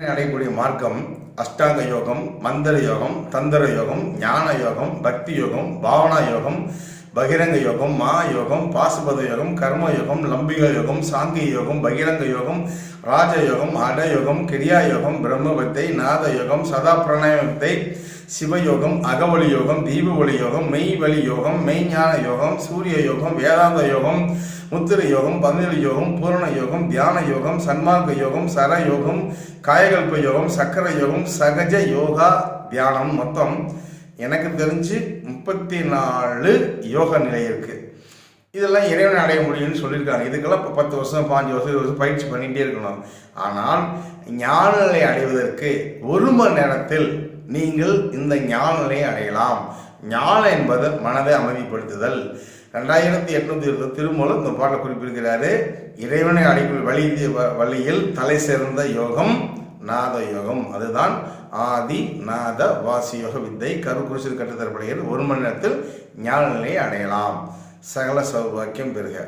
அடையக்கூடிய மார்க்கம் அஷ்டாங்க யோகம் மந்திர யோகம் தந்திர யோகம் ஞான யோகம் பக்தி யோகம் பாவனா யோகம் பகிரங்க யோகம் மா யோகம் பாசுபத யோகம் கர்ம யோகம் லம்பிக யோகம் சாங்கிய யோகம் பகிரங்க யோகம் ராஜயோகம் அடயோகம் யோகம் கிரியா யோகம் பிரம்மபத்தை நாத யோகம் சதா பிரணயத்தை சிவயோகம் அகவலி யோகம் தீப ஒளி யோகம் மெய் வழி யோகம் மெய்ஞான யோகம் சூரிய யோகம் வேதாந்த யோகம் முத்திர யோகம் பந்தலி யோகம் பூரண யோகம் தியான யோகம் சன்மார்க்க யோகம் சர யோகம் காயகல்ப யோகம் சக்கர யோகம் சகஜ யோகா தியானம் மொத்தம் எனக்கு தெரிஞ்சு முப்பத்தி நாலு யோக நிலை இருக்கு. இதெல்லாம் இறைவனை அடைய முடியும்னு சொல்லியிருக்காங்க. இதுக்கெல்லாம் இப்போ பத்து வருஷம் பாஞ்சு வருஷம் இருபது வருஷம் பயிற்சி பண்ணிகிட்டே இருக்கணும். ஆனால் ஞான நிலை அடைவதற்கு ஒரு மணி நேரத்தில் நீங்கள் இந்த ஞான நிலையை அடையலாம். ஞானம் என்பது மனதை அமைதிப்படுத்துதல். ரெண்டாயிரத்தி எட்நூத்தி இருபது திருமூலம் இந்த பாட்டில் குறிப்பிடுகிறாரு இறைவனை அடைக்கும் வழி வழியில் தலை சேர்ந்த யோகம் நாத யோகம். அதுதான் ஆதி நாத வாசி யோக வித்தை. கருக்குறிச்சில் கற்றுத்தரப்படுகிறது ஒரு மணி நேரத்தில் ஞான நிலையை அடையலாம். சகல சௌபாக்கியம் பெறுக.